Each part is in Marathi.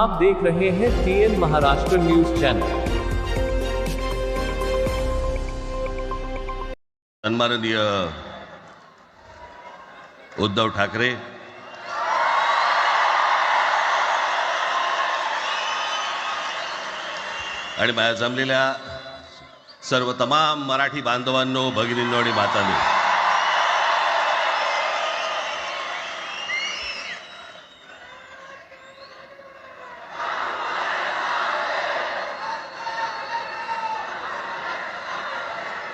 आप देख रहे हैं टीएन महाराष्ट्र न्यूज चैनल सन्माननीय उद्धव ठाकरे। आणि माझ्या जमलेल्या सर्व तमाम मराठी बांधवांनो भगिनींनो आणि मातांनी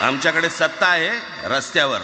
आमच्याकडे सत्ता आहे रस्त्यावर.